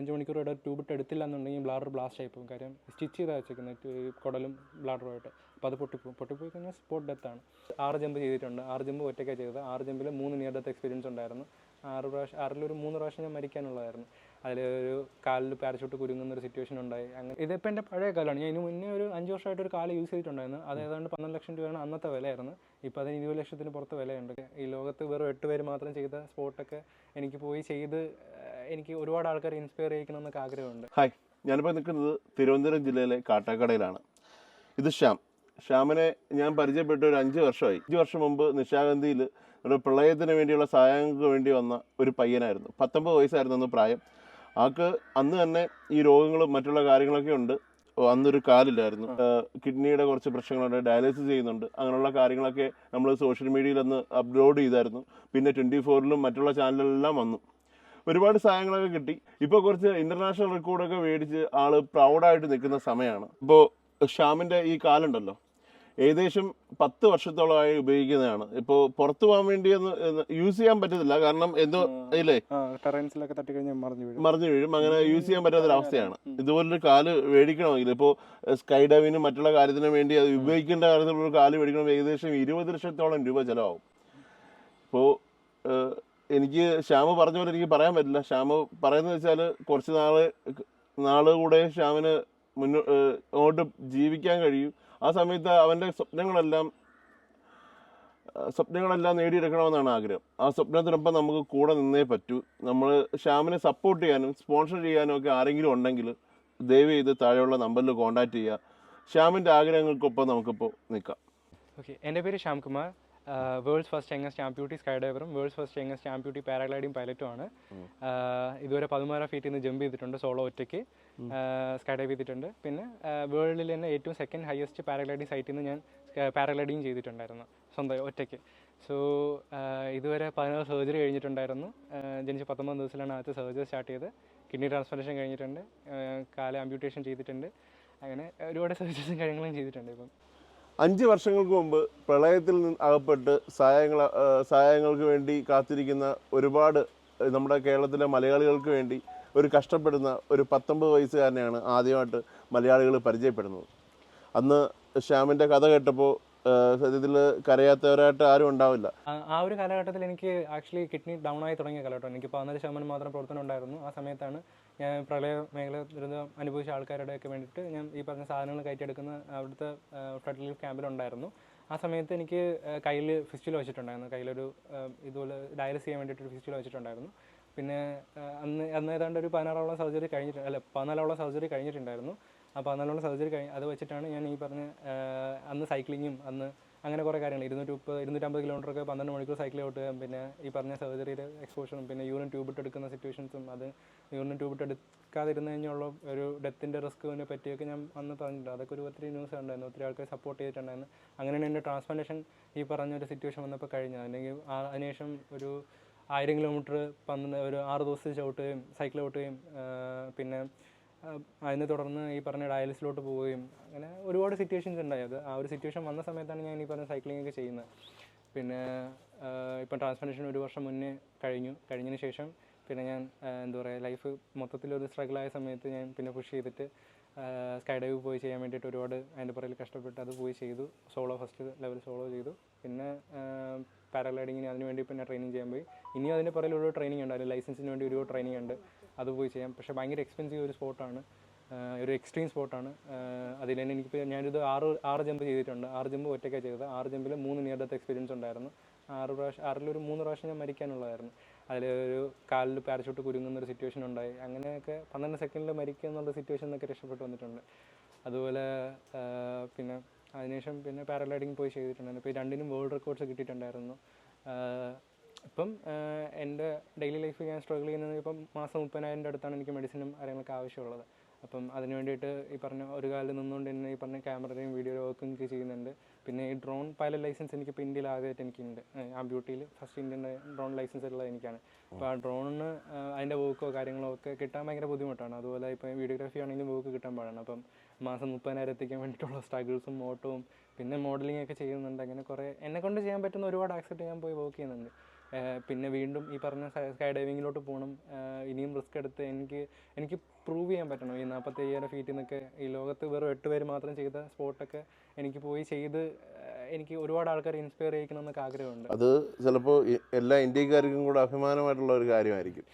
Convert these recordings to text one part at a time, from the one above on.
അഞ്ച് മണിക്കൂർ ഇവിടെ ട്യൂബ് ഇട്ട് എടുത്തില്ല എന്നുണ്ടെങ്കിൽ ബ്ലാഡർ ബ്ലാസ്റ്റ് ആയി പോകും. കാര്യം സ്റ്റിച്ച് ചെയ്താൽ വെച്ചേക്കുന്നത്. കുടലും ബ്ലാഡറുമായിട്ട് അപ്പോൾ അത് പൊട്ടിപ്പോകും പൊട്ടിപ്പോയി കഴിഞ്ഞാൽ സ്പോട്ട് ഡെത്ത് ആണ്. ആറ് ജമ്പ് ചെയ്തിട്ടുണ്ട്. ആറ് ജമ്പ് ഒറ്റയ്ക്കാണ് ചെയ്തത്. ആറ് ജമ്പിൽ മൂന്ന് നിയർ ഡെത്ത് എക്സ്പീരിയൻസ് ഉണ്ടായിരുന്നു. ആറ് പ്രാവശ്യം ആറിലൊരു മൂന്ന് പ്രാവശ്യം ഞാൻ മരിക്കാനുള്ളതായിരുന്നു. അതിൽ ഒരു കാലിൽ പാരഷൂട്ട് കുരുങ്ങുന്ന ഒരു സിറ്റുവേഷൻ ഉണ്ടായി. അങ്ങനെ ഇതിപ്പോൾ എന്റെ പഴയ കാലമാണ്. ഞാൻ ഇതിന് മുന്നേ ഒരു അഞ്ച് വർഷമായിട്ട് ഒരു കാൽ യൂസ് ചെയ്തിട്ടുണ്ടായിരുന്നു. അത് ഏതാണ്ട് പന്ത്രണ്ട് ലക്ഷം രൂപയാണ് അന്നത്തെ വിലയായിരുന്നു. ഇപ്പോൾ അതിന് ഇരുപത് ലക്ഷത്തിന് പുറത്ത് വിലയുണ്ട്. ഈ ലോകത്ത് വെറും എട്ട് പേര് മാത്രം ചെയ്ത സ്പോട്ടൊക്കെ എനിക്ക് പോയി ചെയ്ത് എനിക്ക് ഒരുപാട് ആൾക്കാർ ഇൻസ്പയർ ചെയ്യിക്കണം എന്നൊക്കെ ആഗ്രഹമുണ്ട്. ഹായ് ഞാനിപ്പോൾ നിൽക്കുന്നത് തിരുവനന്തപുരം ജില്ലയിലെ കാട്ടാക്കടയിലാണ്. ഇത് ശ്യാം. ശ്യാമിനെ ഞാൻ പരിചയപ്പെട്ട ഒരു അഞ്ച് വർഷമായി. അഞ്ച് വർഷം മുമ്പ് നിശാഗന്ധിയിൽ ഒരു പ്രളയത്തിന് വേണ്ടിയുള്ള സഹായങ്ങൾക്ക് വേണ്ടി വന്ന ഒരു പയ്യനായിരുന്നു. പത്തൊമ്പത് വയസ്സായിരുന്നു അന്ന് പ്രായം. ആൾക്ക് അന്ന് തന്നെ ഈ രോഗങ്ങളും മറ്റുള്ള കാര്യങ്ങളൊക്കെ ഉണ്ട്. അന്നൊരു കാലില്ലായിരുന്നു. കിഡ്നിയുടെ കുറച്ച് പ്രശ്നങ്ങളുണ്ട് ഡയാലിസിസ് ചെയ്യുന്നുണ്ട്. അങ്ങനെയുള്ള കാര്യങ്ങളൊക്കെ നമ്മൾ സോഷ്യൽ മീഡിയയിൽ അന്ന് അപ്ലോഡ് ചെയ്തായിരുന്നു. പിന്നെ ട്വന്റി ഫോറിലും മറ്റുള്ള ചാനലിലെല്ലാം വന്നു. ഒരുപാട് സഹായങ്ങളൊക്കെ കിട്ടി. ഇപ്പോൾ കുറച്ച് ഇന്റർനാഷണൽ റെക്കോർഡൊക്കെ മേടിച്ച് ആൾ പ്രൗഡായിട്ട് നിൽക്കുന്ന സമയമാണ് ഇപ്പോൾ ഷ്യാമിന്റെ ഈ കാലുണ്ടല്ലോ. ഏകദേശം പത്ത് വർഷത്തോളമായി ഉപയോഗിക്കുന്നതാണ്. ഇപ്പോൾ പുറത്തു പോകാൻ വേണ്ടി ഒന്ന് യൂസ് ചെയ്യാൻ പറ്റത്തില്ല. കാരണം എന്തോ ഇല്ലേ? ടെറൻസിലൊക്കെ മറിഞ്ഞു വീഴും. മറിഞ്ഞു വീഴും. അങ്ങനെ യൂസ് ചെയ്യാൻ പറ്റാത്തൊരവസ്ഥയാണ് ഇതുപോലൊരു കാൽ മേടിക്കണമെങ്കിൽ ഇപ്പോൾ സ്കൈ ഡൈവിനും മറ്റുള്ള കാര്യത്തിനും വേണ്ടി അത് ഉപയോഗിക്കേണ്ട കാര്യത്തിലുള്ള കാൽ മേടിക്കണമെങ്കിൽ ഏകദേശം ഇരുപത് ലക്ഷത്തോളം രൂപ ചിലവാകും. ഇപ്പോൾ എനിക്ക് ശ്യാമ് പറഞ്ഞ പോലെ എനിക്ക് പറയാൻ പറ്റില്ല. ശ്യാമ് പറയുന്നത് വെച്ചാൽ കുറച്ച് നാൾ നാൾ കൂടെ ശ്യാമിന് മുന്നോട്ട് ജീവിക്കാൻ കഴിയും. ആ സമയത്ത് അവന്റെ സ്വപ്നങ്ങളെല്ലാം സ്വപ്നങ്ങളെല്ലാം നേടിയെടുക്കണമെന്നാണ് ആഗ്രഹം. ആ സ്വപ്നത്തിനൊപ്പം നമുക്ക് കൂടെ നിന്നേ പറ്റൂ. നമ്മൾ ശ്യാമിനെ സപ്പോർട്ട് ചെയ്യാനും സ്പോൺസർ ചെയ്യാനും ഒക്കെ ആരെങ്കിലും ഉണ്ടെങ്കിൽ ദയവ് ചെയ്ത് താഴെയുള്ള നമ്പറിൽ കോൺടാക്റ്റ് ചെയ്യുക. ശ്യാമിന്റെ ആഗ്രഹങ്ങൾക്കൊപ്പം നമുക്കിപ്പോൾ നിൽക്കാം. ഓക്കെ എന്റെ പേര് Shyamkumar. World's first youngest amputee sky ഡൈവറും world's first youngest amputee paragliding പൈലറ്റുമാണ്. ഇതുവരെ പതിമൂന്നര ഫീറ്റിൽ നിന്ന് ജമ്പ് ചെയ്തിട്ടുണ്ട് സോളോ ഒറ്റയ്ക്ക്. സ്കൈ ഡൈവ് ചെയ്തിട്ടുണ്ട്. പിന്നെ വേൾഡിൽ തന്നെ ഏറ്റവും സെക്കൻഡ് ഹയസ്റ്റ് പാരാഗ്ലൈഡിംഗ് സൈറ്റിൽ നിന്ന് ഞാൻ പാരാഗ്ലൈഡിങ് ചെയ്തിട്ടുണ്ടായിരുന്നു സ്വന്തം ഒറ്റയ്ക്ക്. സോ ഇതുവരെ പതിനാറ് സർജറി കഴിഞ്ഞിട്ടുണ്ടായിരുന്നു. ജനിച്ച് പത്തൊമ്പത് ദിവസത്തിലാണ് ആദ്യത്തെ സർജറി സ്റ്റാർട്ട് ചെയ്ത് കിഡ്നി ട്രാൻസ്പ്ലാന്റേഷൻ കഴിഞ്ഞിട്ടുണ്ട്. കാല ആംപ്യൂട്ടേഷൻ ചെയ്തിട്ടുണ്ട്. അങ്ങനെ ഒരുപാട് സർജറീസും കാര്യങ്ങളും ചെയ്തിട്ടുണ്ട് ഇപ്പം. അഞ്ച് വർഷങ്ങൾക്ക് മുമ്പ് പ്രളയത്തിൽ നിന്ന് അകപ്പെട്ട് സഹായങ്ങൾ സഹായങ്ങൾക്ക് വേണ്ടി കാത്തിരിക്കുന്ന ഒരുപാട് നമ്മുടെ കേരളത്തിലെ മലയാളികൾക്ക് വേണ്ടി ഒരു കഷ്ടപ്പെടുന്ന ഒരു പത്തൊമ്പത് വയസ്സുകാരനെയാണ് ആദ്യമായിട്ട് മലയാളികൾ പരിചയപ്പെടുന്നത്. അന്ന് ശ്യാമിന്റെ കഥ കേട്ടപ്പോൾ സത്യത്തിൽ കരയാത്തവരായിട്ട് ആരും ഉണ്ടാവില്ല. ആ- ഒരു കാലഘട്ടത്തിൽ എനിക്ക് ആക്ച്വലി കിഡ്നി ഡൗൺ ആയി തുടങ്ങിയ കാലഘട്ടം. എനിക്ക് പതിനാല് ശതമാനം മാത്രം പ്രവർത്തനം ഉണ്ടായിരുന്നു. ആ സമയത്താണ് ഞാൻ പ്രളയ മേഖല ദുരിതം അനുഭവിച്ച ആൾക്കാരുടെയൊക്കെ വേണ്ടിയിട്ട് ഞാൻ ഈ പറഞ്ഞ സാധനങ്ങൾ കയറ്റിയെടുക്കുന്ന അവിടുത്തെ ഫ്ലഡ് റിലീഫ് ക്യാമ്പിലുണ്ടായിരുന്നു ആ സമയത്ത് എനിക്ക് കയ്യിൽ ഫിസ്റ്റിൽ വെച്ചിട്ടുണ്ടായിരുന്നു. കയ്യിലൊരു ഇതുപോലെ ഡയാലിസ് ചെയ്യാൻ വേണ്ടിയിട്ട് ഒരു ഫിസ്റ്റുല വെച്ചിട്ടുണ്ടായിരുന്നു. പിന്നെ അന്ന് അന്ന് ഏതാണ്ട് ഒരു പതിനാറോളം സർജറി കഴിഞ്ഞിട്ടുണ്ട് അല്ല പതിനാലോളം സർജറി കഴിഞ്ഞിട്ടുണ്ടായിരുന്നു. ആ അന്നുള്ള സർജറി കഴിഞ്ഞ് അത് വെച്ചിട്ടാണ് ഞാൻ ഈ പറഞ്ഞ അന്ന് സൈക്ലിങ്ങും അന്ന് അങ്ങനെ കുറേ കാര്യങ്ങൾ ഇരുന്നൂറ്റി മുപ്പത് ഇരുന്നൂറ്റമ്പത് കിലോമീറ്ററൊക്കെ പന്ത്രണ്ട് മണിക്കൂർ സൈക്കിൾ ഓട്ടുകയും പിന്നെ ഈ പറഞ്ഞ സർജറിയുടെ എക്സ്പോഷറും പിന്നെ യൂറിൻ ട്യൂബിട്ട് എടുക്കുന്ന സിറ്റുവേഷൻസും അത് യൂറിൻ ട്യൂബിട്ട് എടുക്കാതിരുന്ന് കഴിഞ്ഞുള്ള ഒരു ഡെത്തിന്റെ റിസ്ക്കിനെ പറ്റിയൊക്കെ ഞാൻ അന്ന് പറഞ്ഞിട്ടുണ്ട്. അതൊക്കെ ഒരു ഒത്തിരി ന്യൂസ് ഉണ്ടായിരുന്നു ഒത്തിരി ആൾക്കാർ സപ്പോർട്ട് ചെയ്തിട്ടുണ്ടായിരുന്നു. അങ്ങനെയാണ് എന്റെ ട്രാൻസ്പ്ലാന്റേഷൻ ഈ പറഞ്ഞ ഒരു സിറ്റുവേഷൻ വന്നപ്പോൾ കഴിഞ്ഞത്. അല്ലെങ്കിൽ അതിനുശേഷം ഒരു ആയിരം കിലോമീറ്റർ പന്ത്രണ്ട് ഒരു ആറ് ദിവസം ചവിട്ടുകയും സൈക്കിൾ ഓട്ടുകയും പിന്നെ അതിനെ തുടർന്ന് ഈ പറഞ്ഞ ഡയാലിസിലോട്ട് പോവുകയും അങ്ങനെ ഒരുപാട് സിറ്റുവേഷൻസ് ഉണ്ടായി. അത് ആ ഒരു സിറ്റുവേഷൻ വന്ന സമയത്താണ് ഞാൻ ഈ പറഞ്ഞ സൈക്ലിംഗ് ഒക്കെ ചെയ്യുന്നത്. പിന്നെ ഇപ്പം ട്രാൻസ്പ്ലാന്റേഷൻ ഒരു വർഷം മുന്നേ കഴിഞ്ഞു. കഴിഞ്ഞതിന് ശേഷം പിന്നെ ഞാൻ എന്താ പറയുക ലൈഫ് മൊത്തത്തിലൊരു സ്ട്രഗിൾ ആയ സമയത്ത് ഞാൻ പിന്നെ പുഷ് ചെയ്തിട്ട് സ്കൈ ഡൈവ് പോയി ചെയ്യാൻ വേണ്ടിയിട്ട് ഒരുപാട് അതിന്റെ പുറകിൽ കഷ്ടപ്പെട്ട് അത് പോയി ചെയ്തു. സോളോ ഫസ്റ്റ് ലെവൽ സോളോ ചെയ്തു. പിന്നെ പാരാഗ്ലൈഡിങ്ങിന് അതിന് വേണ്ടി പിന്നെ ട്രെയിനിങ് ചെയ്യാൻ പോയി. ഇനിയും അതിന്റെ പുറകിൽ ഒരു ട്രെയിനിങ് ഉണ്ട്. അതിൽ ലൈസൻസിന് വേണ്ടി ഒരു ട്രെയിനിങ് ഉണ്ട്. അത് പോയി ചെയ്യാം. പക്ഷേ ഭയങ്കര എക്സ്പെൻസീവ് ഒരു സ്പോട്ടാണ് ഒരു എക്സ്ട്രീം സ്പോട്ടാണ് അതിൽ തന്നെ എനിക്കിപ്പോൾ ഞാനിത് ആറ് ആറ് ജമ്പ് ചെയ്തിട്ടുണ്ട്. ആറ് ജമ്പ് ഒറ്റയ്ക്കാണ് ചെയ്തത്. ആറ് ജമ്പിൽ മൂന്ന് നിയർ ഡെത്ത് എക്സ്പീരിയൻസ് ഉണ്ടായിരുന്നു. ആറ് പ്രാവശ്യം ആറിലൊരു മൂന്ന് പ്രാവശ്യം ഞാൻ മരിക്കാനുള്ളതായിരുന്നു. അതിൽ ഒരു കാലിൽ പാരച്ചൂട്ട് കുരുങ്ങുന്ന ഒരു സിറ്റുവേഷൻ ഉണ്ടായി. അങ്ങനെയൊക്കെ പന്ത്രണ്ട് സെക്കൻഡിൽ മരിക്കുക എന്നുള്ള സിറ്റുവേഷൻ എന്നൊക്കെ രക്ഷപ്പെട്ട് വന്നിട്ടുണ്ട്. അതുപോലെ പിന്നെ അതിനുശേഷം പിന്നെ പാരഗ്ലൈഡിങ് പോയി ചെയ്തിട്ടുണ്ടായിരുന്നു. ഇപ്പോൾ ഈ രണ്ടിനും വേൾഡ് റെക്കോർഡ്സ് കിട്ടിയിട്ടുണ്ടായിരുന്നു. ഇപ്പം ആ, എന്റെ ഡെയിലി ലൈഫ് ഞാൻ സ്ട്രഗിൾ ചെയ്യുന്നത് ഇപ്പം മാസം മുപ്പതിനായിരം അടുത്താണ് എനിക്ക് മെഡിസിനും കാര്യങ്ങളൊക്കെ ആവശ്യമുള്ളത്. അപ്പം അതിന് വേണ്ടിയിട്ട് ഈ പറഞ്ഞ ഒരു കാലിൽ നിന്നുകൊണ്ട് തന്നെ ഈ പറഞ്ഞ ക്യാമറയും വീഡിയോ വർക്കും എനിക്ക് ചെയ്യുന്നുണ്ട്. പിന്നെ ഈ ഡ്രോൺ പൈലറ്റ് ലൈസൻസ് എനിക്ക് ഇപ്പോൾ ഇന്ത്യയിൽ ആദ്യമായിട്ട് എനിക്കുണ്ട്. ആ ബ്യൂട്ടിയിൽ ഫസ്റ്റ് ഇന്ത്യൻ ഡ്രോൺ ലൈസൻസ് ഉള്ളത് എനിക്കാണ്. അപ്പോൾ ആ ഡ്രോണിന് അതിന്റെ വോക്കോ കാര്യങ്ങളോ ഒക്കെ കിട്ടാൻ ഭയങ്കര ബുദ്ധിമുട്ടാണ്. അതുപോലെ ഇപ്പോൾ വീഡിയോഗ്രാഫി ആണെങ്കിലും വോക്ക് കിട്ടാൻ പാടാണ്. അപ്പം മാസം മുപ്പതിനായിരം എത്തിക്കാൻ വേണ്ടിയിട്ടുള്ള സ്ട്രഗിൾസും ഓട്ടവും പിന്നെ മോഡലിംഗ് ഒക്കെ ചെയ്യുന്നുണ്ട്. അങ്ങനെ കുറേ എന്നെ കൊണ്ട് ചെയ്യാൻ പറ്റുന്ന ഒരുപാട് ആക്സെപ്റ്റ് ഞാൻ പോയി വർക്ക് ചെയ്യുന്നുണ്ട്. പിന്നെ വീണ്ടും ഈ പറഞ്ഞ സ്കൈ ഡൈവിങ്ങിലോട്ട് പോകണം ഇനിയും റിസ്ക് എടുത്ത് എനിക്ക് എനിക്ക് പ്രൂവ് ചെയ്യാൻ പറ്റണം. ഈ നാൽപ്പത്തി അയ്യായിരം ഫീറ്റിൽ നിന്നൊക്കെ ഈ ലോകത്ത് വെറും എട്ട് പേര് മാത്രം ചെയ്ത സ്പോട്ടൊക്കെ എനിക്ക് പോയി ചെയ്ത് എനിക്ക് ഒരുപാട് ആൾക്കാർ ഇൻസ്പയർ ചെയ്യിക്കണം എന്നൊക്കെ ആഗ്രഹമുണ്ട്. അത് ചിലപ്പോൾ എല്ലാ ഇന്ത്യക്കാർക്കും കൂടെ അഭിമാനമായിട്ടുള്ള ഒരു കാര്യമായിരിക്കും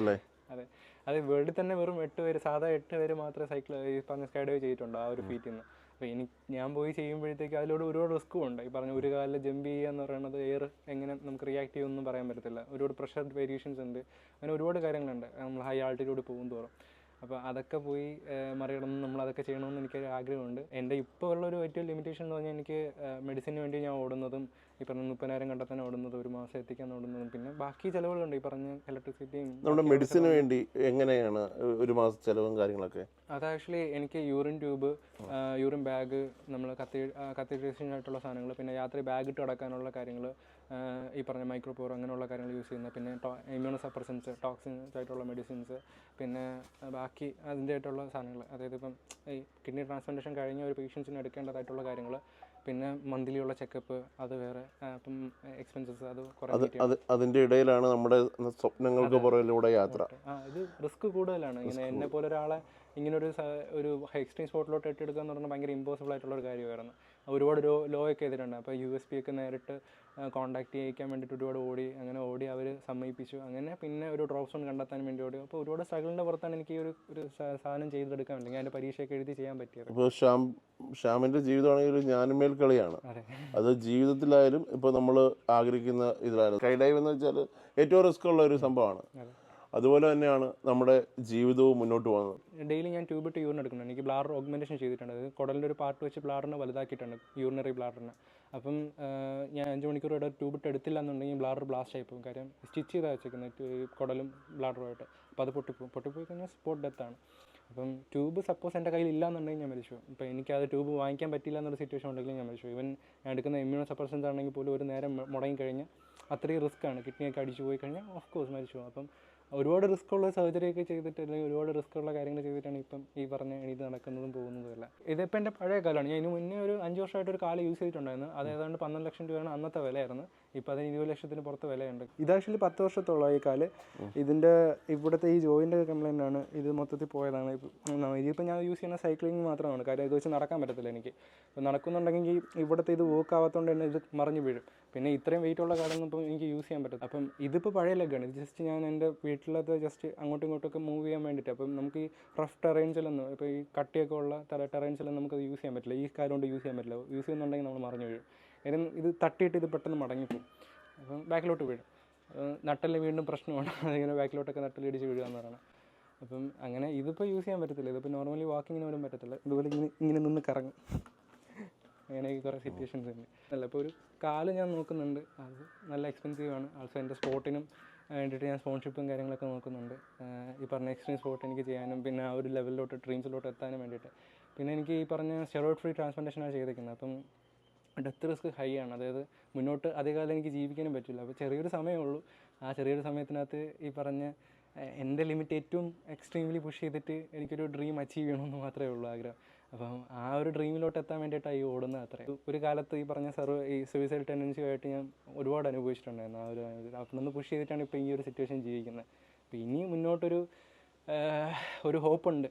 അല്ലേ? അതെ. അത് വേൾഡിൽ തന്നെ വെറും എട്ട് പേര് സാധാ എട്ട് പേര് മാത്രമേ സൈക്കിൾ ഈ പറഞ്ഞ സ്കൈ ഡൈവ് ചെയ്തിട്ടുണ്ടോ ആ ഒരു ഫീറ്റിൽ നിന്ന് അപ്പോൾ എനിക്ക് ഞാൻ പോയി ചെയ്യുമ്പോഴത്തേക്ക് അതിലൂടെ ഒരുപാട് റിസ്ക്കും ഉണ്ട്. ഈ പറഞ്ഞ ഒരു കാലിൽ ജമ്പ് ചെയ്യുക എന്ന് പറയുന്നത് എയർ എങ്ങനെ നമുക്ക് റിയാക്ട് ചെയ്യുമെന്നും പറയാൻ പറ്റത്തില്ല. ഒരുപാട് പ്രഷർ വേരിയേഷൻസ് ഉണ്ട്. അങ്ങനെ ഒരുപാട് കാര്യങ്ങളുണ്ട്. നമ്മൾ ഹൈ ആൾട്ടിറ്റ്യൂഡ് പോകും തോറും അപ്പോൾ അതൊക്കെ പോയി മറികടന്ന് നമ്മൾ അതൊക്കെ ചെയ്യണമെന്ന് എനിക്കൊരു ആഗ്രഹമുണ്ട്. എന്റെ ഇപ്പോൾ ഉള്ള ഒരു ഏറ്റവും ലിമിറ്റേഷൻ എന്ന് പറഞ്ഞാൽ എനിക്ക് മെഡിസിന് വേണ്ടി ഞാൻ ഓടുന്നതും ഈ പറഞ്ഞ മുപ്പതിനായിരം കണ്ടെത്താൻ ഓടുന്നതും ഒരു മാസം എത്തിക്കാൻ ഓടുന്നതും പിന്നെ ബാക്കി ചിലവുകളുണ്ട് ഈ പറഞ്ഞ ഇലക്ട്രിസിറ്റിയും നമ്മുടെ മെഡിസിന് വേണ്ടി എങ്ങനെയാണ് ഒരു മാസം ചിലവും കാര്യങ്ങളൊക്കെ? അത് ആക്ച്വലി എനിക്ക് യൂറിൻ ട്യൂബ് യൂറിൻ ബാഗ് നമ്മൾ കത്തി കത്തീഡ്രേഷൻ ആയിട്ടുള്ള സാധനങ്ങൾ പിന്നെ രാത്രി ബാഗ് ഇട്ട് കിടക്കാനുള്ള കാര്യങ്ങൾ ഈ പറഞ്ഞ മൈക്രോപോർ അങ്ങനെയുള്ള കാര്യങ്ങൾ യൂസ് ചെയ്യുന്നത് പിന്നെ ഇമ്മ്യൂണോ സപ്രസൻസ് ടോക്സിൻസ് ആയിട്ടുള്ള മെഡിസിൻസ് പിന്നെ ബാക്കി അതിന്റെ ആയിട്ടുള്ള സാധനങ്ങൾ. അതായത് ഇപ്പം ഈ കിഡ്നി ട്രാൻസ്പ്ലാന്റേഷൻ കഴിഞ്ഞ ഒരു പേഷ്യൻസിന് എടുക്കേണ്ടതായിട്ടുള്ള കാര്യങ്ങൾ പിന്നെ മന്ത്ലിയുള്ള ചെക്കപ്പ് അത് വേറെ അപ്പം എക്സ്പെൻസസ് അത് കുറേ അത് അത് അതിന്റെ ഇടയിലാണ് നമ്മുടെ സ്വപ്നങ്ങൾക്ക് പുറകിലൂടെ യാത്ര. ആ ഇത് റിസ്ക് കൂടുതലാണ്. ഇങ്ങനെ എന്നെ പോലെ ഒരാളെ ഇങ്ങനെ ഒരു ഒരു എക്സ്ട്രീം സ്പോട്ടിലോട്ട് എട്ടെടുക്കുക എന്ന് പറഞ്ഞാൽ ഭയങ്കര ഇമ്പോസിബിൾ ആയിട്ടുള്ള ഒരു കാര്യമായിരുന്നു. ഒരുപാട് ലോ ലോ ഒക്കെ ചെയ്തിട്ടുണ്ട് അപ്പോൾ യു എസ് പി ഒക്കെ നേരിട്ട് കോൺടാക്ട് ചെയ്യിക്കാൻ വേണ്ടിയിട്ട് ഒരുപാട് ഓടി അങ്ങനെ ഓടി അവർ സമ്മതിപ്പിച്ചു അങ്ങനെ പിന്നെ ഒരു ഡ്രോപ്പ് സോൺ കണ്ടെത്താൻ വേണ്ടി ഓടി. അപ്പോൾ ഒരുപാട് സ്ട്രഗിളിന്റെ പുറത്താണ് എനിക്ക് ഈ ഒരു ഒരു സാധനം ചെയ്തെടുക്കാൻ അല്ലെങ്കിൽ അതിന്റെ പരീക്ഷയൊക്കെ എഴുതി ചെയ്യാൻ പറ്റിയത്. ഇപ്പോൾ ശ്യാം ശ്യാമിന്റെ ജീവിതമാണെങ്കിൽ ഒരു ഞാനുമേൽ കളിയാണ്. അതെ. ജീവിതത്തിലായാലും ഇപ്പോൾ നമ്മൾ ആഗ്രഹിക്കുന്ന ഇതിലായാലും. സ്കൈ ഡൈവ് എന്ന് വെച്ചാൽ ഏറ്റവും റിസ്ക് ഉള്ള ഒരു സംഭവമാണ്. അതുപോലെ തന്നെയാണ് നമ്മുടെ ജീവിതവും മുന്നോട്ട് പോകുന്നത്. ഡെയിലി ഞാൻ ട്യൂബ് ഇട്ട് യൂറിൻ എടുക്കുന്നുണ്ട്. എനിക്ക് ബ്ലാർ ഓഗ്മെന്റേഷൻ ചെയ്തിട്ടുണ്ട്. അത് കുടലിന്റെ ഒരു പാർട്ട് വെച്ച് ബ്ലാറിനെ വലുതാക്കിയിട്ടുണ്ട് യൂറിനറി ബ്ലാറിനെ അപ്പം ഞാൻ അഞ്ച് മണിക്കൂർ ഇവിടെ ട്യൂബ് ഇട്ട് എടുത്തില്ല എന്നുണ്ടെങ്കിൽ ബ്ലാഡർ ബ്ലാസ്റ്റ് ആയിപ്പോകും. കാര്യം സ്റ്റിച്ച് ചെയ്താൽ വെച്ചേക്കുന്നത് കുടലും ബ്ലാഡറുമായിട്ട് അപ്പോൾ അത് പൊട്ടിപ്പോകും. പൊട്ടിപ്പോയി കഴിഞ്ഞാൽ സ്പോട്ട് ഡെത്താണ് അപ്പം ട്യൂബ് സപ്പോസ് എന്റെ കയ്യിൽ ഇല്ല എന്നുണ്ടെങ്കിൽ ഞാൻ മരിച്ചു ഇപ്പോൾ എനിക്ക് അത് ട്യൂബ് വാങ്ങിക്കാൻ പറ്റില്ല എന്നൊരു സിറ്റുവേഷൻ ഉണ്ടെങ്കിൽ ഞാൻ മരിച്ചു ഇവൻ ഞാൻ എടുക്കുന്ന ഇമ്മ്യൂണോ സപ്രസൻസ് ആണെങ്കിൽ പോലും ഒരു നേരം മുടങ്ങി കഴിഞ്ഞാൽ അത്രയും റിസ്ക് ആണ് കിഡ്നിയൊക്കെ അടിച്ചു പോയി കഴിഞ്ഞാൽ ഓഫ് കോഴ്സ് മരിച്ചു അപ്പം ഒരുപാട് റിസ്ക് ഉള്ള സർജറിയൊക്കെ ചെയ്തിട്ട് അല്ലെങ്കിൽ ഒരുപാട് റിസ്ക് ഉള്ള കാര്യങ്ങൾ ചെയ്തിട്ടാണ് ഇപ്പം ഈ പറഞ്ഞ ഇത് നടക്കുന്നതും പോകുന്നതും എല്ലാം. ഇതിപ്പോൾ എന്റെ പഴയ കാലമാണ്. ഞാൻ ഇതിന് മുന്നേ ഒരു അഞ്ച് വർഷമായിട്ട് ഒരു കാല യൂസ് ചെയ്തിട്ടുണ്ടായിരുന്നു. അത് ഏതാണ്ട് പന്ത്രണ്ട് ലക്ഷം രൂപയാണ് അന്നത്തെ വിലയായിരുന്നു. ഇപ്പം അതിന് ഇരുപത് ലക്ഷത്തിന് പുറത്ത് വിലയുണ്ട്. ഇത് ആക്ച്വലി പത്ത് വർഷത്തോളം ഈ കാൽ. ഇതിന്റെ ഇവിടുത്തെ ഈ ജോയിന്റെ കംപ്ലൈന്റ് ആണ്. ഇത് മൊത്തത്തിൽ പോയതാണ്. ഇതിപ്പോൾ ഞാൻ യൂസ് ചെയ്യുന്ന സൈക്ലിംഗ് മാത്രമാണ്. കാര്യം ഇത് വെച്ച് നടക്കാൻ പറ്റത്തില്ല എനിക്ക്. ഇപ്പം നടക്കുന്നുണ്ടെങ്കിൽ ഇവിടുത്തെ ഇത് വർക്ക് ആവാത്തതുകൊണ്ട് തന്നെ ഇത് മറിഞ്ഞു വീഴും. പിന്നെ ഇത്രയും വെയിറ്റ് ഉള്ള കാലൊന്നും ഇപ്പം എനിക്ക് യൂസ് ചെയ്യാൻ പറ്റില്ല അപ്പം ഇതിപ്പോൾ പഴയ ലെഗാണ് ഇത് ജസ്റ്റ് ഞാൻ എന്റെ വീട്ടിലത്തെ ജസ്റ്റ് അങ്ങോട്ടും ഇങ്ങോട്ടൊക്കെ മൂവ് ചെയ്യാൻ വേണ്ടിയിട്ട് അപ്പം നമുക്ക് ഈ റഫ് ടെറൈൻസിലൊന്നും ഇപ്പോൾ ഈ കട്ടിയൊക്കെ ഉള്ള ടെറൈൻസിലൊന്നും നമുക്കത് യൂസ് ചെയ്യാൻ പറ്റില്ല. ഈ കാര്യം കൊണ്ട് യൂസ് ചെയ്യാൻ പറ്റില്ല. യൂസ് ചെയ്യുന്നുണ്ടെങ്കിൽ നമ്മൾ മറിഞ്ഞു വീഴും. കാര്യം ഇത് തട്ടിയിട്ട് ഇത് പെട്ടെന്ന് മടങ്ങിപ്പോകും അപ്പം ബാക്കിലോട്ട് വീഴും. നട്ടൽ വീണ്ടും പ്രശ്നമാണ്. അതിങ്ങനെ ബാക്കിലോട്ടൊക്കെ നട്ടലിടിച്ച് വീഴുക എന്ന് പറയുന്നത് അപ്പം അങ്ങനെ ഇതിപ്പോൾ യൂസ് ചെയ്യാൻ പറ്റത്തില്ല. ഇതിപ്പോൾ നോർമലി വാക്കിങ്ങിന് പോലും പറ്റത്തില്ല. ഇതുപോലെ ഇങ്ങനെ ഇങ്ങനെ നിന്ന് കറങ്ങും. അങ്ങനെ കുറേ സിറ്റുവേഷൻസ് ഉണ്ട്. അല്ല ഇപ്പോൾ ഒരു കാൽ ഞാൻ നോക്കുന്നുണ്ട്. അത് നല്ല എക്സ്പെൻസീവ് ആണ്. ആൾസോ എന്റെ സ്പോർട്ടിനും വേണ്ടിയിട്ട് ഞാൻ സ്പോൺഷിപ്പും കാര്യങ്ങളൊക്കെ നോക്കുന്നുണ്ട്. ഈ പറഞ്ഞ എക്സ്ട്രീം സ്പോർട്ട് എനിക്ക് ചെയ്യാനും പിന്നെ ആ ഒരു ലെവലിലോട്ട് ഡ്രീംസിലോട്ട് എത്താനും വേണ്ടിയിട്ട്. പിന്നെ എനിക്ക് ഈ പറഞ്ഞ സ്റ്റെറോയിഡ് ഫ്രീ ട്രാൻസ്പ്ലാന്റേഷനാണ് ചെയ്തിരിക്കുന്നത് അപ്പം ഡെത്ത് റിസ്ക് ഹൈ ആണ്. അതായത് മുന്നോട്ട് അധികകാലം എനിക്ക് ജീവിക്കാനും പറ്റില്ല. അപ്പോൾ ചെറിയൊരു സമയമേ ഉള്ളൂ. ആ ചെറിയൊരു സമയത്തിനകത്ത് ഈ പറഞ്ഞ എന്റെ ലിമിറ്റ് ഏറ്റവും എക്സ്ട്രീംലി പുഷ് ചെയ്തിട്ട് എനിക്കൊരു ഡ്രീം അച്ചീവ് ചെയ്യണമെന്ന് മാത്രമേ ഉള്ളൂ ആഗ്രഹം. അപ്പം ആ ഒരു ഡ്രീമിലോട്ട് എത്താൻ വേണ്ടിയിട്ടാണ് ഈ ഓടുന്നത് അത്രേ. ഒരു കാലത്ത് ഈ പറഞ്ഞ സർവ് ഈ സൂയിസൈഡ് ടെൻഡൻസിയുമായിട്ട് ഞാൻ ഒരുപാട് അനുഭവിച്ചിട്ടുണ്ടായിരുന്നു. ആ ഒരു അപ്പം നിന്ന് പുഷ് ചെയ്തിട്ടാണ് ഇപ്പോൾ ഈ ഒരു സിറ്റുവേഷൻ ജീവിക്കുന്നത്. അപ്പോൾ ഇനി മുന്നോട്ടൊരു ഒരു ഹോപ്പുണ്ട്